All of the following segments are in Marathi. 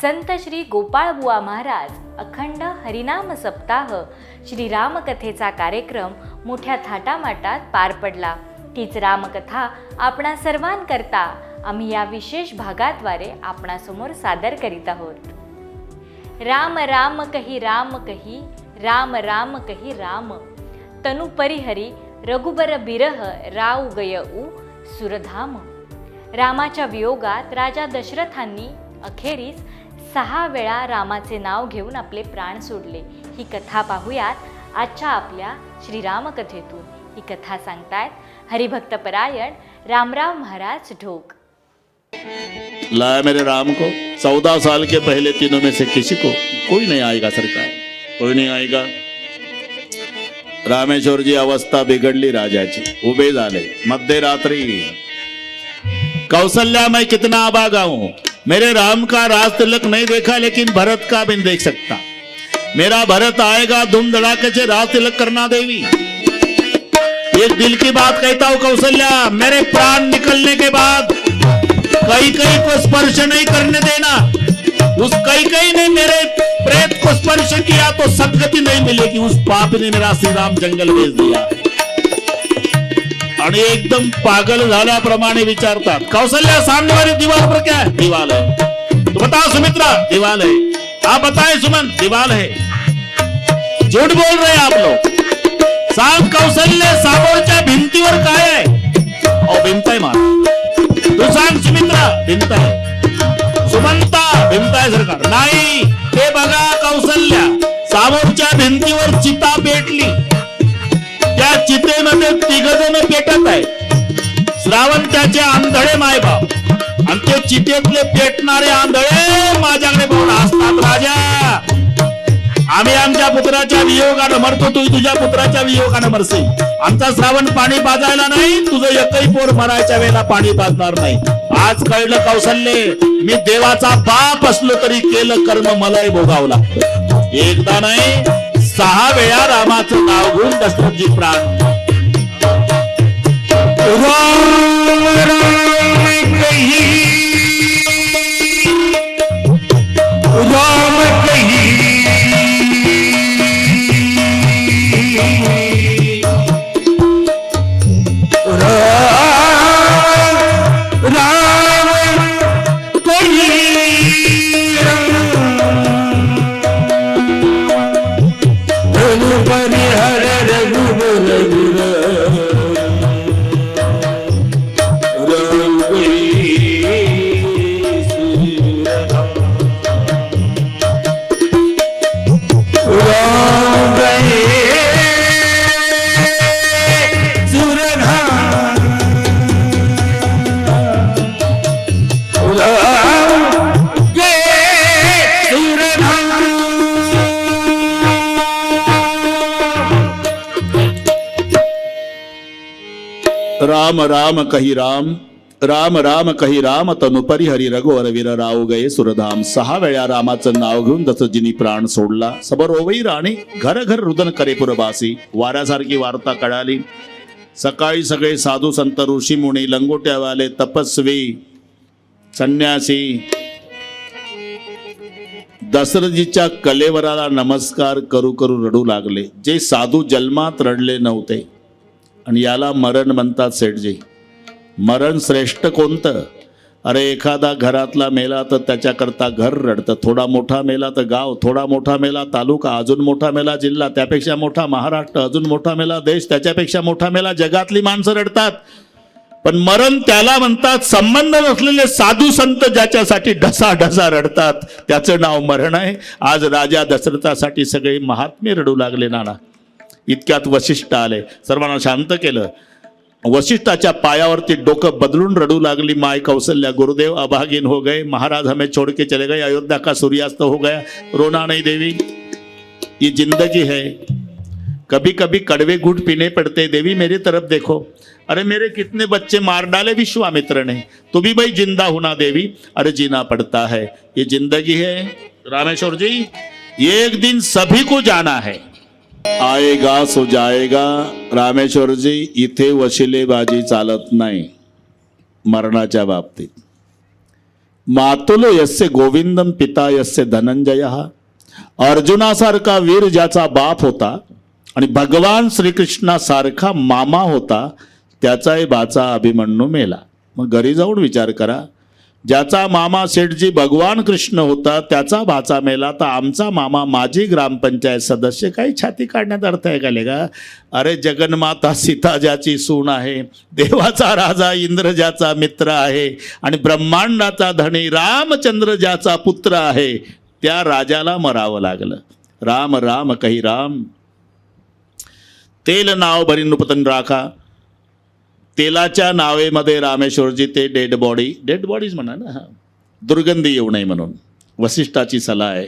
संत श्री गोपाळबुवा महाराज अखंड हरिनाम सप्ताह श्री रामकथेचा कार्यक्रम मोठ्या थाटामाटात पार पडला. तीच रामकथा आपणा सर्वांकरता आम्ही या विशेष भागाद्वारे आपणासमोर सादर करीत आहोत. राम राम कही राम कही राम राम कही राम तनु परिहरी रघुबर बिरह राव गय उ सुरधाम. रामाच्या वियोगात राजा दशरथांनी अखेरीस सहा वेळा रामाचे नाव घेऊन आपले प्राण सोडले. ही कथा पाहूयात आजच्या आपल्या श्रीरामकथेतून. ही कथा सांगतायत हरिभक्तपरायण रामराव महाराज ढोक. लाया मेरे राम को चौदह साल के पहले तीनों में से किसी को कोई नहीं आएगा सरकार। कोई नहीं आएगा। रामेश्वरजी अवस्था बिघडली राजाची। उभे झाले मध्यरात्री कौशल्या मैं कितना अभागा हूं मेरे राम का राज तिलक नहीं देखा, लेकिन भरत का भी देख सकता। मेरा भरत आएगा, धूम धड़ाके से राज तिलक करना देवी। एक दिल की बात कहता हूँ, कौशल्या, मेरे प्राण निकलने के बाद कहीं कहीं को स्पर्श नहीं करने देना। उस कहीं कहीं ने मेरे प्रेत को स्पर्श किया तो सदगति नहीं मिलेगी। उस पाप ने मेरा श्री राम जंगल भेज दिया। आणि एकदम पागल झाल्याप्रमाणे विचारतात. कौशल्या सामने वाली दीवार पर क्या है? दीवाल है तो बताओ सुमित्रा. दीवाल है आप बताएं सुमन दीवाल है झूठ बोल रहे आप लोग. सांग कौशल्य सामोरच्या भिंतीवर काय आहे? अहो भिंत आहे मार. तू सांग सुमित्रा भिंत आहे. सुमंता भिंत आहे सरकार. नाही ते बघा कौशल्या सामोरच्या भिंतीवर चिता पेटली. चितेमध्ये तिघ जण पेटत आहे श्रावण त्याचे आंधळे मायबाप. आणि ते चितेतले पेटणारे आंधळे माझ्याकडे पाहून असतात राजा. आम्ही आमच्या पुत्राच्या वियोगानं मरतो तू तुझ्या पुत्राच्या वियोगानं मरसे आमचा श्रावण पाणी पाजायला नाही तुझं एकही पोर मरायच्या वेळेला पाणी पाजणार नाही. आज कळलं कौशल्ये मी देवाचा बाप असलो तरी केलं कर्म मलाही भोगावं लागतं. एकदा नाही सहा वेळा रामाचं नाव घेऊन दशरथजी प्राण राम राम राम कही राम राम राम कही राम तनुपरी हरी रघुवर वीर राव गये सुरधाम. सहा वेळा रामाचं नाव घेऊन दसजीनी प्राण सोडला सबरोवई राणी घर घर रुदन करे पुरबासी वाऱ्यासारखी वार्ता कळाली. सकाळी सगळे साधू संत ऋषी मुनी लंगोट्यावाले तपस्वी संन्यासी दशरथजीच्या कलेवराला नमस्कार करू करू रडू लागले. जे साधू जन्मात रडले नव्हते आणि याला मरण म्हणतात सेठजी. मरण श्रेष्ठ कोणतं? अरे एखादा घरातला मेला तर त्याच्याकरता घर रडतं. थोडा मोठा मेला तर गाव थोडा मोठा मेला तालुका अजून मोठा मेला जिल्हा त्यापेक्षा मोठा महाराष्ट्र अजून मोठा मेला देश त्याच्यापेक्षा मोठा मेला जगातली माणसं रडतात. पण मरण त्याला म्हणतात संबंध नसलेले साधू संत ज्याच्यासाठी ढसा ढसा रडतात. त्याचं नाव मरण आहे. आज राजा दशरथासाठी सगळे महात्मे रडू लागले नाना. इतक्यात वशिष्ठ आले. सर्वांना शांत केलं. वशिष्ठाच्या पायावरती डोकं बदलून रडू लागली. माय कौशल्या गुरुदेव अभागिन हो गए. महाराज हमें छोड़ के चले गए. अयोध्या का सूर्यास्त हो गया. रोना नहीं देवी। ये जिंदगी है। कभी कभी कड़वे घूट पीने पड़ते। देवी मेरी तरफ देखो। अरे मेरे कितने बच्चे मार डाले विश्वामित्र ने। तो भी भाई जिंदा होना देवी। अरे जीना पड़ता है। ये जिंदगी है। रामेश्वर जी ये एक दिन सभी को जाना है। आएगा सो जाएगा। रामेश्वरजी इथे वशिलेबाजी चालत नाही मरणाच्या बाबतीत. मातुल यस्य गोविंदम पिता यस्य धनंजय. अर्जुनासारखा वीर ज्याचा बाप होता आणि भगवान श्रीकृष्णासारखा मामा होता त्याचाही बाचा अभिमन्यू मेला. मग घरी जाऊन विचार करा ज्याचा मामा शेठजी भगवान कृष्ण होता त्याचा भाचा मेला. तर आमचा मामा माजी ग्रामपंचायत सदस्य काही छाती काढण्यात अर्थ आहे का लेगा अरे जगन्माता सीता ज्याची सून आहे देवाचा राजा इंद्र ज्याचा मित्र आहे आणि ब्रह्मांडाचा धनी रामचंद्र ज्याचा पुत्र आहे. त्या राजाला मरावं लागलं. राम राम काही राम. तेल नाव भरी नृपतन राखा. तेलाच्या नावेमध्ये रामेश्वरजी ते डेड बॉडी डेड बॉडीज म्हणा ना दुर्गंधी येऊ नये म्हणून. वसिष्ठाची सलाह आहे.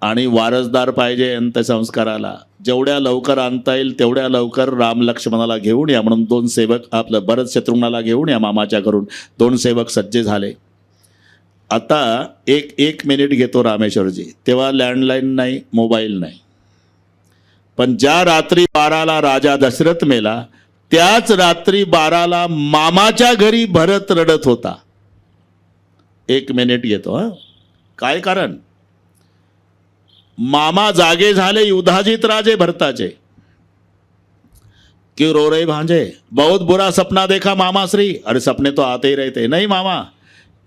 आणि वारसदार पाहिजे अंत्यसंस्काराला. जेवढ्या लवकर आणता येईल तेवढ्या लवकर राम लक्ष्मणाला घेऊन या म्हणून दोन सेवक आपलं भरत शत्रुघ्नाला घेऊन या मामाच्या घरून दोन सेवक सज्जे झाले. आता एक एक मिनिट घेतो रामेश्वरजी. तेव्हा लँडलाईन नाही मोबाईल नाही. पण ज्या रात्री बाराला राजा दशरथ मेला त्याच रात्री बाराला मामाच्या घरी भरत रडत होता. एक मिनिट घेतो हा? काय कारण? मामा जागे झाले युधाजित राजे भरताचे. कि रो रहे भांजे? बहुत बुरा सपना देखा मामा श्री. अरे सपने तो आते ही रहते नाही मामा?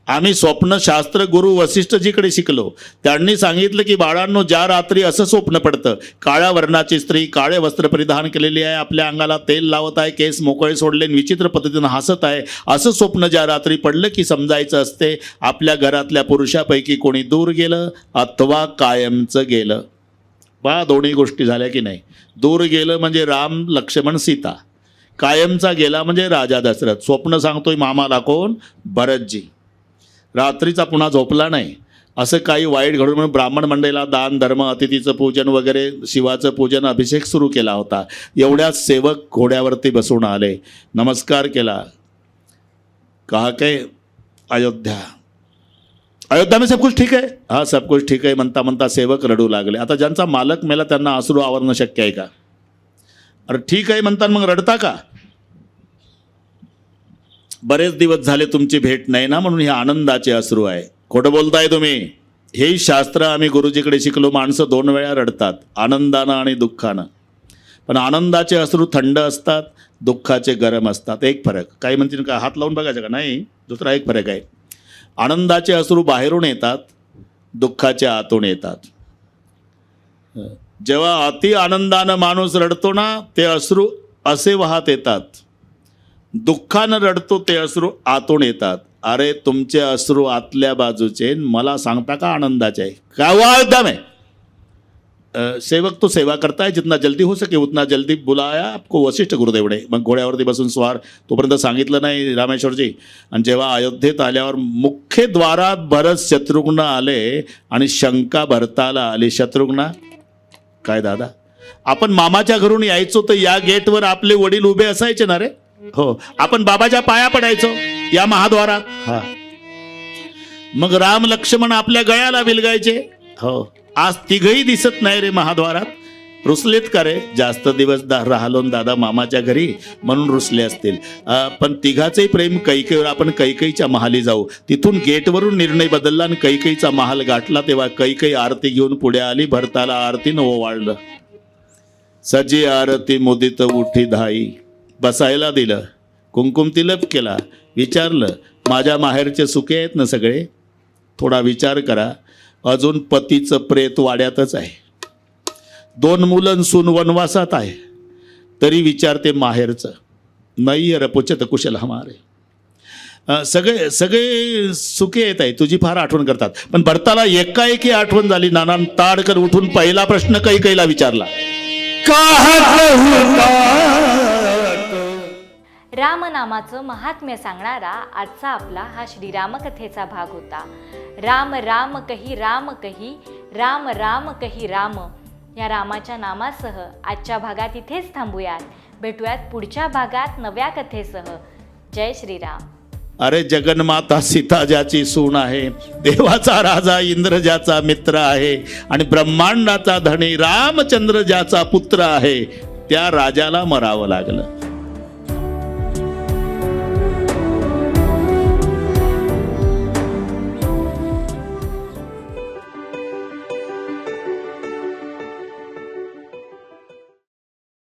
आम्ही स्वप्नशास्त्र गुरु वसिष्ठजीकडे शिकलो. त्यांनी सांगितलं की बाळांनो ज्या रात्री असं स्वप्न पडतं काळ्या वर्णाची स्त्री काळे वस्त्र परिधान केलेली आहे आपल्या अंगाला तेल लावत आहे केस मोकळे सोडले आणि विचित्र पद्धतीनं हसत आहे असं स्वप्न ज्या रात्री पडलं की समजायचं असते आपल्या घरातल्या पुरुषापैकी कोणी दूर गेलं अथवा कायमचं गेलं. बा दोन्ही गोष्टी झाल्या की नाही? दूर गेलं म्हणजे राम लक्ष्मण सीता. कायमचा गेला म्हणजे राजा दशरथ. स्वप्न सांगतोय मामाला कोण? भरतजी. रात्रीचा पुन्हा झोपला नाही. असं काही वाईट घडून म्हणून ब्राह्मण मंडळीला दान धर्म अतिथीचं पूजन वगैरे शिवाचं पूजन अभिषेक सुरू केला होता. एवढ्याच सेवक घोड्यावरती बसून आले. नमस्कार केला. कहा के अयोध्या. अयोध्या में सब कुछ ठीक आहे हा सब कुछ ठीक आहे. म्हणता म्हणता सेवक रडू लागले. आता ज्यांचा मालक मेला त्यांना आसरू आवरणं शक्य आहे का? अरे ठीक आहे म्हणतात मग रडता का? बरेच दिवस झाले तुमची भेट नाही ना म्हणून हे आनंदाचे अश्रू आहे. खोटं बोलताय तुम्ही. हे शास्त्र आम्ही गुरुजीकडे शिकलो माणसं दोन वेळा रडतात आनंदानं आणि दुःखानं. पण आनंदाचे अश्रू थंड असतात दुःखाचे गरम असतात. एक फरक. काही म्हणतील का हात लावून बघायचं का? नाही दुसरा एक फरक आहे. आनंदाचे अश्रू बाहेरून येतात दुःखाच्या आतून येतात. जेव्हा अति आनंदानं माणूस रडतो ना ते अश्रू असे वाहत येतात. दुःखानं रडतो ते अश्रू आतून येतात. अरे तुमचे अश्रू आतल्या बाजूचे मला सांगता का आनंदाचे आहे? का हुआ एकदम है सेवक तो सेवा करता है जितना जल्दी हो सके उतना जल्दी बुलाया आपको वशिष्ठ गुरुदेव ने मग घोड्यावरती बसून स्वार तोपर्यंत सांगितलं नाही रामेश्वरजी. आणि जेव्हा अयोध्येत आल्यावर मुख्य द्वारात भरत शत्रुघ्न आले आणि शंका भरताला आली शत्रुघ्न काय दादा? आपण मामाच्या घरून यायचो तर या गेटवर आपले वडील उभे असायचे ना रे? हो. आपण बाबाच्या पाया पडायचो या महाद्वारात. हा. मग राम लक्ष्मण आपल्या गळ्याला विलगायचे. हो. आज तिघही दिसत नाही रे महाद्वारात. रुसलेत का रे? जास्त दिवस दा राहिलो दादा मामाच्या घरी म्हणून रुसले असतील. पण तिघाचंही प्रेम कैकेवर आपण कैकईच्या महाली जाऊ. तिथून गेटवरून निर्णय बदलला आणि कैकईचा महाल गाठला तेव्हा कैकई आरती घेऊन पुढे आली. भरताला आरतीनं ओवाळलं. सजी आरती मुदित उठी धाई. बसायला दिलं. कुंकुम तिलप केला. विचारलं माझ्या माहेरचे सुखे आहेत ना सगळे? थोडा विचार करा. अजून पतीचं प्रेत वाड्यातच आहे. दोन मुलं सून वनवासात आहे. तरी विचारते माहेरचं. नाही रपोचत कुशल हमारे. सगळे सगळे सुखे येत आहे तुझी फार आठवण करतात. पण भरताला एकाएकी आठवण झाली. नाना ताडकर उठून पहिला प्रश्न काही कैला विचारला का रामनामाचं महात्म्य सांगणारा आजचा आपला हा श्रीरामकथेचा भाग होता. राम राम कही राम कही राम राम कही राम. या रामाच्या नामासह आजच्या भागात इथेच थांबूयात. भेटूयात पुढच्या भागात नव्या कथेसह. जय श्रीराम. अरे जगन्माता सीता ज्याची सून आहे देवाचा राजा इंद्र ज्याचा मित्र आहे आणि ब्रह्मांडाचा धनी रामचंद्र ज्याचा पुत्र आहे त्या राजाला मरावं लागलं.